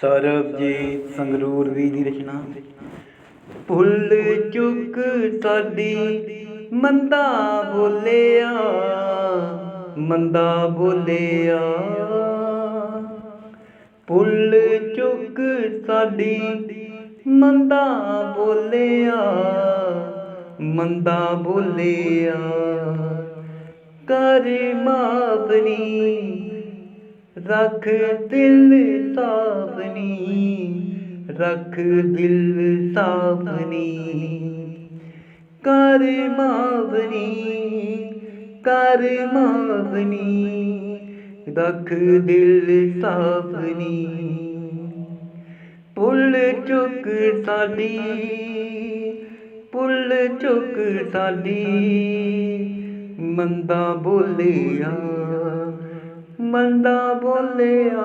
ਸਰਬਜੀਤ ਸੰਗਰੂਰ ਵੀ ਦੀ ਰਚਨਾ। ਭੁੱਲ ਚੁੱਕ ਸਾਡੀ, ਮੰਦਾ ਬੋਲਿਆ ਮੰਦਾ ਬੋਲਿਆ। ਭੁੱਲ ਚੁੱਕ ਸਾਡੀ, ਮੰਦਾ ਬੋਲਿਆ ਮੰਦਾ ਬੋਲਿਆ। ਕਰ ਮਾਪਨੀ ਰੱਖ ਦਿਲ ਸਾਫਨੀ ਰੱਖ ਦਿਲ ਸਾਫਨੀ ਕਰ ਮਾਵਨੀ ਕਰ ਮਾਵਨੀ, ਰੱਖ ਦਿਲ ਸਾਵਨੀ ਭੁੱਲ ਚੁੱਕ ਸਾਡੀ, ਪੁੱਲ ਚੁੱਕ ਸਾਡੀ, ਮੰਦਾ ਬੋਲਿਆ। ਮੰਦਾ ਬੋਲਿਆ।